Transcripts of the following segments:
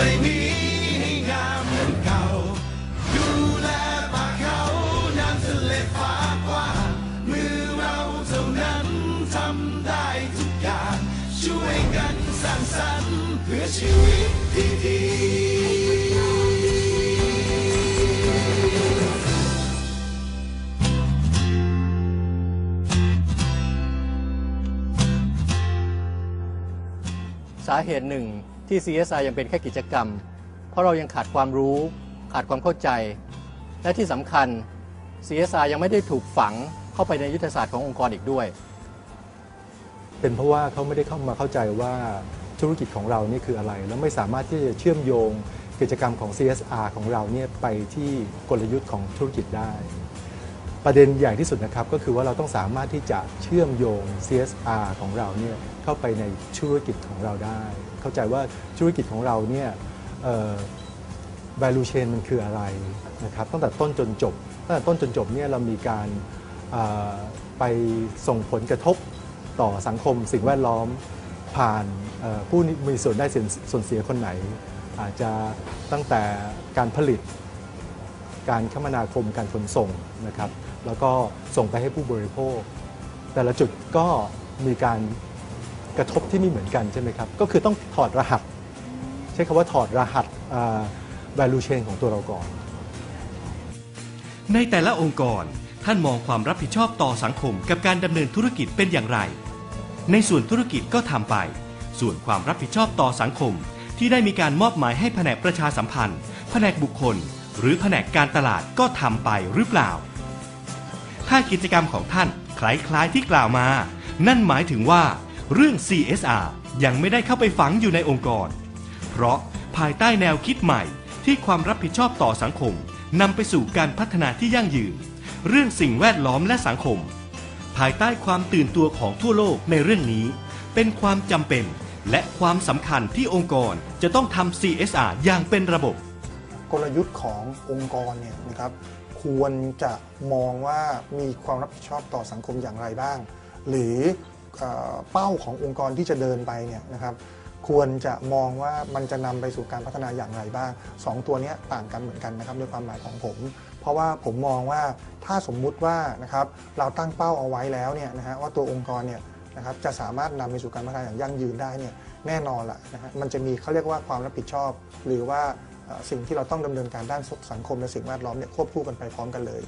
ไปนี้ให้งามเหมือนเก่า ดูแลป่าเขาน้ำทะเลฟ้ากว้างมือเราเท่านั้นทำได้ทุกอย่าง ช่วยกันสร้างสรรค์เพื่อชีวิตที่ดีสาเหตุหนึ่ง ที่ CSR ยังเป็นแค่กิจกรรม เพราะเรายังขาดความรู้ ขาดความเข้าใจ และที่สำคัญ CSR ยังไม่ได้ถูกฝังเข้าไปในยุทธศาสตร์ขององค์กรอีกด้วย เป็นเพราะว่าเขาไม่ได้เข้ามาเข้าใจว่าธุรกิจของเรานี่คืออะไร แล้วไม่สามารถที่จะเชื่อมโยงกิจกรรมของ CSR ของเราเนี่ยไปที่กลยุทธ์ของธุรกิจได้ ประเด็นใหญ่ที่สุดนะครับก็คือว่าเราต้องสามารถที่จะเชื่อมโยง CSR ของเราเนี่ยเข้าไปในธุรกิจของเราได้ เข้าใจว่าธุรกิจของเราเนี่ยเอ่อ value chain มันคืออะไรนะครับตั้งแต่ต้นจนจบตั้งแต่ต้นจนจบเนี่ยเรามีการเอ่อไปส่งผลกระทบต่อสังคมสิ่งแวดล้อมผ่านเอ่อผู้มีส่วนได้ส่วนส่วนเสียคนไหน อาจจะตั้งแต่การผลิต การคมนาคมการขนส่งนะครับแล้วก็ส่งไปให้ผู้บริโภค แต่ละจุดก็มีการกระทบที่ไม่เหมือนกันใช่ไหมครับก็คือต้องถอดรหัส ใช้คำว่าถอดรหัส value chain ของตัวเราก่อน ในแต่ละองค์กรท่านมองความรับผิดชอบต่อสังคมกับการดำเนินธุรกิจเป็นอย่างไร ในส่วนธุรกิจก็ทำไป ส่วนความรับผิดชอบต่อสังคมที่ได้มีการมอบหมายให้แผนกประชาสัมพันธ์ แผนกบุคคล หรือแผนกการตลาดก็ทำไปหรือเปล่า ถ้ากิจกรรมของท่านคล้ายๆที่กล่าวมา นั่นหมายถึงว่า เรื่อง CSR ยังไม่ได้เข้าไปฝังอยู่ในองค์กร เพราะภายใต้แนวคิดใหม่ที่ความรับผิดชอบต่อสังคมนำไปสู่การพัฒนาที่ยั่งยืน เรื่องสิ่งแวดล้อมและสังคม ภายใต้ความตื่นตัวของทั่วโลกในเรื่องนี้ เป็นความจำเป็นและความสำคัญที่องค์กรจะต้องทำ CSR อย่างเป็นระบบ กลยุทธ์ขององค์กรเนี่ยนะครับควรจะมองว่ามีความรับผิดชอบต่อสังคมอย่างไรบ้าง หรือเอเป้าขององค์กรที่จะเดินไปเนี่ยนะครับควรจะมองว่ามันจะนำไปสู่การพัฒนาอย่างไรบ้างสองตัวนี้ต่างกันเหมือนกันนะครับด้วยความหมายของผม เพราะว่าผมมองว่าถ้าสมมุติว่านะครับเราตั้งเป้าเอาไว้แล้วเนี่ยนะฮะว่าตัวองค์กรเนี่ยนะครับจะสามารถนำไปสู่การพัฒนาอย่างยั่งยืนได้เนี่ยแน่นอนละนะฮะมันจะมีเขาเรียกว่าความรับผิดชอบ หรือว่า สิ่งที่เราต้องดำเนินการด้านสังคมและสิ่งแวดล้อมเนี่ยควบคู่กันไปพร้อมกันเลย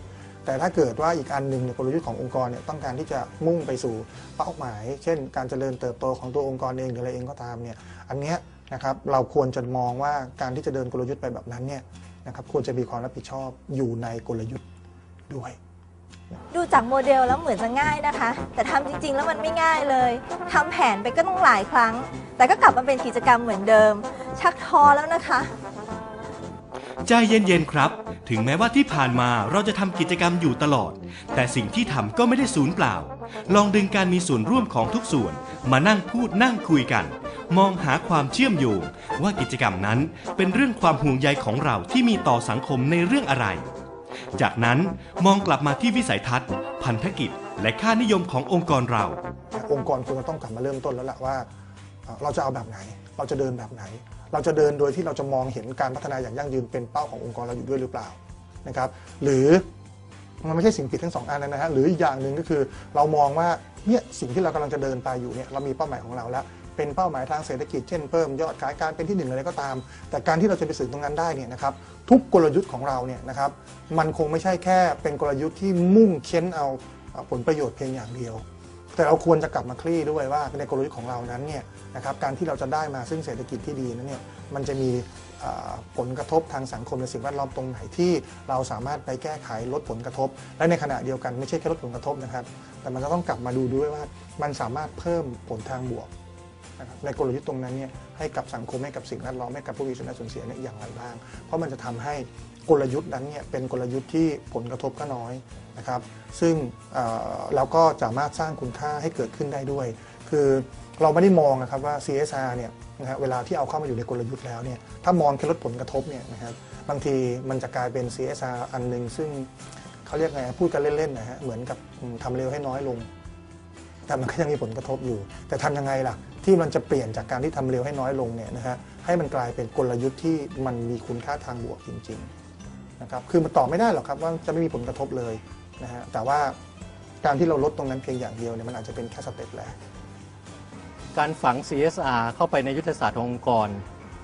แต่ถ้าเกิดว่าอีกอันหนึ่งเนี่ยกลยุทธ์ขององค์กรเนี่ยต้องการที่จะมุ่งไปสู่เป้าหมาย เช่น การเจริญเติบโตของตัวองค์กรเองหรืออะไรเองก็ตามเนี่ยอันเนี้ยนะครับเราควรจะมองว่าการที่จะเดินกลยุทธ์ไปแบบนั้นเนี่ยนะครับควรจะมีความรับผิดชอบอยู่ในกลยุทธ์ด้วย ดูจากโมเดลแล้วเหมือนจะง่ายนะคะ แต่ทำจริง ๆ แล้วมันไม่ง่ายเลยทำแผนไปก็ต้องหลายครั้ง แต่ก็กลับมาเป็นกิจกรรมเหมือนเดิม ชักท้อแล้วนะคะ ใจเย็นๆครับ ถึงแม้ว่าที่ผ่านมาเราจะทำกิจกรรมอยู่ตลอด แต่สิ่งที่ทำก็ไม่ได้สูญเปล่า ลองดึงการมีส่วนร่วมของทุกส่วน มานั่งพูดนั่งคุยกัน มองหาความเชื่อมโยง ว่ากิจกรรมนั้นเป็นเรื่องความห่วงใยของเราที่มีต่อสังคมในเรื่องอะไร จากนั้นมองกลับมาที่วิสัยทัศน์ พันธกิจ และค่านิยมขององค์กรเรา องค์กรควรจะต้องกลับมาเริ่มต้นแล้วล่ะว่าเอ่อเราจะเอาแบบไหน เราจะเดินแบบไหน เราจะเดินโดยที่เราจะมองเห็นการพัฒนาอย่างยั่งยืนเป็นเป้าขององค์กรเราอยู่ด้วยหรือเปล่านะครับ หรือมันไม่ใช่สิ่งผิดทั้งสองอันนะฮะหรืออีกอย่างหนึ่งก็คือเรามองว่าเนี่ยสิ่งที่เรากำลังจะเดินไปอยู่เนี่ยเรามีเป้าหมายของเราแล้วเป็นเป้าหมายทางเศรษฐกิจเช่นเพิ่มยอดขายการเป็นที่หนึ่งอะไรก็ตาม แต่การที่เราจะไปถึงตรงนั้นได้เนี่ยนะครับทุกกลยุทธ์ของเราเนี่ยนะครับมันคงไม่ใช่แค่เป็นกลยุทธ์ที่มุ่งเค้นเอาผลประโยชน์เพียงอย่างเดียว แต่เราควรจะกลับมาคลี่ด้วยว่าในกลยุทธ์ของเรานั้นเนี่ยนะครับการที่เราจะได้มาซึ่งเศรษฐกิจที่ดีนั้นเนี่ยมันจะมีผลกระทบทางสังคมและสิ่งแวดล้อมตรงไหนที่เราสามารถไปแก้ไขลดผลกระทบ และในขณะเดียวกันไม่ใช่แค่ลดผลกระทบนะครับ แต่มันก็ต้องกลับมาดูด้วยว่ามันสามารถเพิ่มผลทางบวกนะครับในกลยุทธ์ตรงนั้นเนี่ยให้กับสังคมให้กับสิ่งแวดล้อมให้กับผู้มีส่วนได้ส่วนเสียเนี่ยอย่างไรบ้าง เพราะมันจะทำให้ กลยุทธ์นั้นเนี่ยเป็นกลยุทธ์ที่ผลกระทบก็น้อยนะครับ ซึ่งเอ่อเราก็สามารถสร้างคุณค่าให้เกิดขึ้นได้ด้วย คือเราไม่ได้มองนะครับว่า CSR เนี่ยนะฮะเวลาที่เอาเข้ามาอยู่ในกลยุทธ์แล้วเนี่ยถ้ามองแค่ลดผลกระทบเนี่ยนะครับบางทีมันจะกลายเป็น CSR อันหนึ่งซึ่งเขาเรียกไงพูดกันเล่นๆนะฮะเหมือนกับอืมทำเร็วให้น้อยลง แต่มันก็ยังมีผลกระทบอยู่ แต่ทำยังไงล่ะ ที่มันจะเปลี่ยนจากการที่ทำเร็วให้น้อยลงเนี่ยนะฮะให้มันกลายเป็นกลยุทธ์ที่มันมีคุณค่าทางบวกจริง ๆ นะครับคือมันตอบไม่ได้หรอกครับว่าจะไม่มีผลกระทบเลยนะฮะแต่ว่าการที่เราลดตรงนั้นเพียงอย่างเดียวเนี่ยมันอาจจะเป็นแค่สเต็ปแรกการฝัง CSR เข้าไปในยุทธศาสตร์ขององค์กร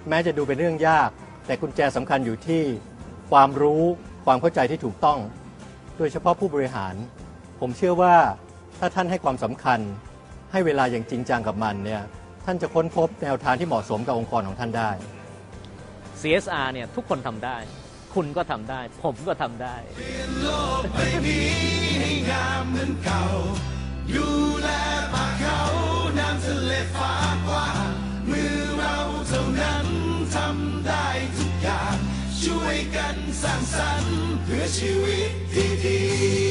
แม้จะดูเป็นเรื่องยาก แต่กุญแจสำคัญอยู่ที่ ความรู้ความเข้าใจที่ถูกต้อง โดยเฉพาะผู้บริหาร ผมเชื่อว่าถ้าท่านให้ความสำคัญ ให้เวลาอย่างจริงจังกับมันเนี่ยท่านจะค้นพบแนวทางที่เหมาะสมกับองค์กรของท่านได้ CSR เนี่ยทุกคนทำได้ คุณก็ทำได้ ผมก็ทำได้โลกใบนี้ให้งามเหมือนเก่า อยู่แลป่าเขาน้ำทะเลฟ้ากว้างมือเราเท่านั้นทำได้ทุกอย่าง ช่วยกันสร้างสรรค์เพื่อชีวิตที่ดี